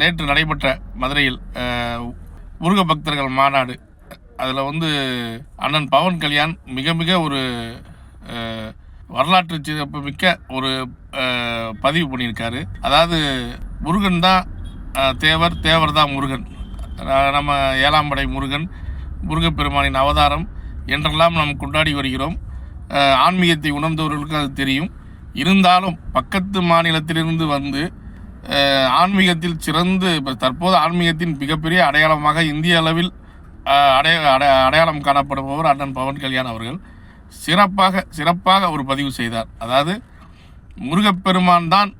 நேற்று நடைபெற்ற மதுரையில் முருக பக்தர்கள் மாநாடு. அதில் வந்து அண்ணன் பவன் கல்யாண் மிக மிக ஒரு வரலாற்று சிறப்பு மிக்க ஒரு பதிவு பண்ணியிருக்காரு. அதாவது முருகன் தான் தேவர் தேவர் தான் முருகன். நம்ம ஏழாம் படை முருகன் முருகப்பெருமானின் அவதாரம் என்றெல்லாம் நாம் கொண்டாடி வருகிறோம். ஆன்மீகத்தை உணர்ந்தவர்களுக்கு அது தெரியும். இருந்தாலும் பக்கத்து மாநிலத்திலிருந்து வந்து ஆன்மீகத்தில் சிறந்து இப்போ தற்போது ஆன்மீகத்தின் மிகப்பெரிய அடையாளமாக இந்திய அளவில் அடைய அடைய அடையாளம் காணப்படுபவர் அண்ணன் பவன் கல்யாண் அவர்கள். சிறப்பாக சிறப்பாக ஒரு பதிவு செய்தார். அதாவது முருகப்பெருமான் தான்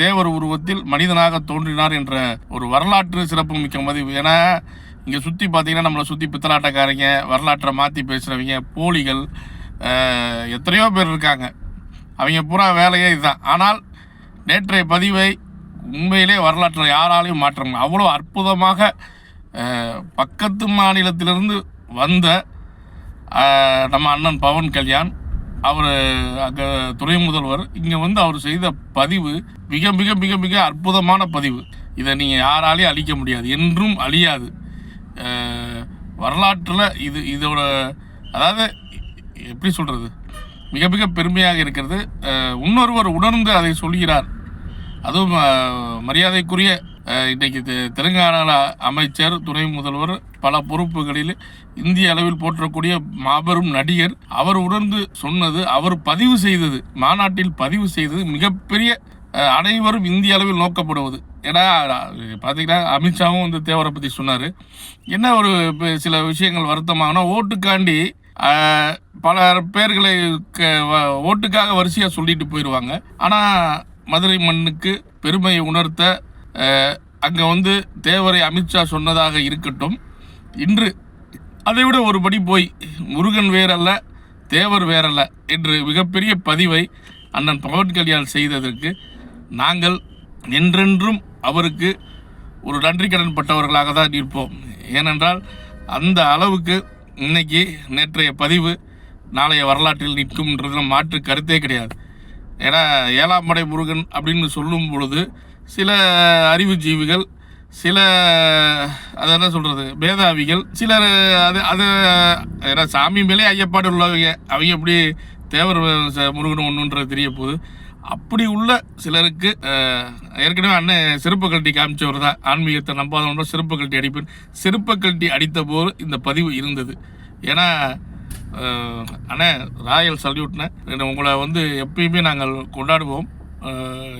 தேவர் உருவத்தில் மனிதனாக தோன்றினார் என்ற ஒரு வரலாற்று சிறப்பு மிக்க பதிவு. ஏன்னா இங்கே சுற்றி பார்த்தீங்கன்னா நம்மளை சுற்றி பித்தலாட்டக்காரங்க வரலாற்றை மாற்றி பேசுகிறவங்க போலிகள் எத்தனையோ பேர் இருக்காங்க. அவங்க பூரா வேலையே இதுதான். ஆனால் நேற்றைய பதிவை உண்மையிலே வரலாற்றை யாராலையும் மாற்ற முடியும் அவ்வளோ அற்புதமாக பக்கத்து மாநிலத்திலிருந்து வந்த நம்ம அண்ணன் பவன் கல்யாண் அவர் அங்கே துணை முதல்வர் இங்கே வந்து அவர் செய்த பதிவு மிக மிக மிக மிக அற்புதமான பதிவு. இதை நீங்கள் யாராலையும் அழிக்க முடியாது. என்றும் அழியாது. வரலாற்றில் இது இதோட அதாவது எப்படி சொல்கிறது மிக மிக பெருமையாக இருக்கிறது. இன்னொருவர் உணர்ந்து அதை சொல்கிறார். அதுவும் மரியாதைக்குரிய இன்றைக்கு தெ- அமைச்சர் துணை முதல்வர் பல பொறுப்புகளில் இந்திய அளவில் போற்றக்கூடிய மாபெரும் நடிகர் அவர் உணர்ந்து சொன்னது அவர் பதிவு செய்தது மாநாட்டில் பதிவு செய்தது மிகப்பெரிய அனைவரும் இந்திய அளவில் நோக்கப்படுவது. ஏன்னா பார்த்தீங்கன்னா அமித்ஷாவும் இந்த தேவரை பற்றி சொன்னார். என்ன ஒரு இப்போ சில விஷயங்கள் வருத்தமாகனா ஓட்டுக்காண்டி பல பேர்களை க- வ- ஓட்டுக்காக வரிசையாக சொல்லிட்டு போயிடுவாங்க ஆனால் மதுரை மண்ணுக்கு பெருமையை உணர்த்த அங்கே வந்து தேவரை அமித்ஷா சொன்னதாக இருக்கட்டும். இன்று அதை விட ஒரு படி போய் முருகன் வேறல்ல தேவர் வேறல்ல என்று மிகப்பெரிய பதிவை அண்ணன் பவன் கல்யாண் செய்ததற்கு நாங்கள் என்றென்றும் அவருக்கு ஒரு நன்றி கடன் பட்டவர்களாக தான் இருப்போம். ஏனென்றால் அந்த அளவுக்கு இன்னைக்கு நேற்றைய பதிவு நாளைய வரலாற்றில் நிற்கும்ன்றதுல மாற்று கருத்தே கிடையாது. ஏன்னா ஏழாம் படை முருகன் அப்படின்னு சொல்லும் பொழுது சில அறிவுஜீவிகள் சில அதை என்ன சொல்கிறது மேதாவிகள் சிலர் அது அது ஏன்னா சாமி மேலே ஐயப்பாடு உள்ளவங்க. அவங்க எப்படி தேவர் முருகன் ஒன்றுன்றது தெரிய போகுது அப்படி உள்ள சிலருக்கு ஏற்கனவே அண்ணன் சிறப்பு கழட்டி காமிச்சவர் தான். ஆன்மீகத்தை நம்பாதவன்ற சிறப்பு கழட்டி அடிப்பேன். சிறப்பு கழட்டி அடித்த போது இந்த பதிவு இருந்தது. ஏன்னா அண்ணே ராயல் சல்யூட்னே உங்களை வந்து எப்பயுமே நாங்கள் கொண்டாடுவோம்.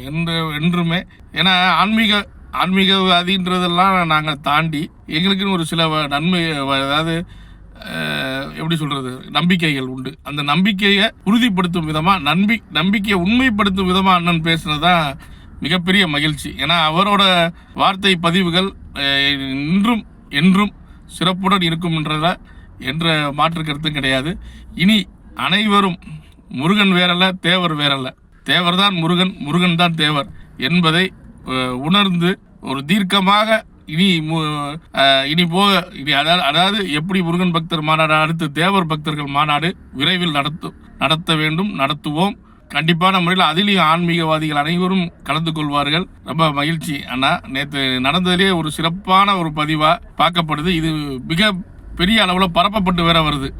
என்று என்றுமே. ஏன்னா ஆன்மீக ஆன்மீகவாதின்றதெல்லாம் நாங்கள் தாண்டி எங்களுக்குன்னு ஒரு சில வ- நன்மை அதாவது எப்படி சொல்கிறது நம்பிக்கைகள் உண்டு. அந்த நம்பிக்கையை உறுதிப்படுத்தும் விதமாக நம்பி நம்பிக்கையை உண்மைப்படுத்தும் விதமாக அண்ணன் பேசுனது தான் மிகப்பெரிய மகிழ்ச்சி. ஏன்னா அவரோட வார்த்தை பதிவுகள் இன்றும் என்றும் சிறப்புடன் இருக்கும் என்றதை என்ற மாற்று கருத்தும் கிடையாது. இனி அனைவரும் முருகன் வேறல்ல தேவர் வேறல்ல. தேவர் தான் முருகன் முருகன் தான் தேவர் என்பதை உணர்ந்து ஒரு தீர்க்கமாக இனி மு- இனி போக இனி அதாவது அதாவது எப்படி முருகன் பக்தர் மாநாடு அடுத்து தேவர் பக்தர்கள் மாநாடு விரைவில் நடத்து நடத்த வேண்டும் நடத்துவோம். கண்டிப்பான முறையில் அதிலையும் ஆன்மீகவாதிகள் அனைவரும் கலந்து கொள்வார்கள். ரொம்ப மகிழ்ச்சி அண்ணா. நேற்று நடந்ததிலே ஒரு சிறப்பான ஒரு பதிவாக பார்க்கப்படுது. இது மிக பெரிய அளவில் பரப்பப்பட்டு வேற வருது.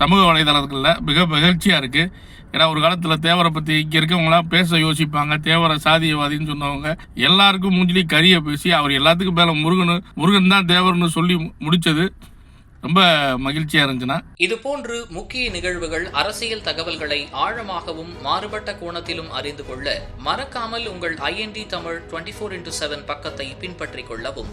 சமூக வலைதளங்களில் மிக மகிழ்ச்சியாக இருக்குது ஏன்னா ஒரு காலத்தில் தேவரை பற்றி இங்கே இருக்கவங்களாம் பேச யோசிப்பாங்க. தேவரை சாதியவாதின்னு சொன்னவங்க எல்லாருக்கும் மூஞ்சிலி கரியை பேசி அவர் எல்லாத்துக்கும் மேலே முருகன் முருகன் தான் தேவர்னு சொல்லி முடித்தது ரொம்ப மகிழ்ச்சியாக இருந்துச்சுன்னா இது போன்று முக்கிய நிகழ்வுகள் அரசியல் தகவல்களை ஆழமாகவும் மாறுபட்ட கோணத்திலும் அறிந்து கொள்ள மறக்காமல் உங்கள் IND Tamil twenty four into seven பக்கத்தை பின்பற்றிக் கொள்ளவும்.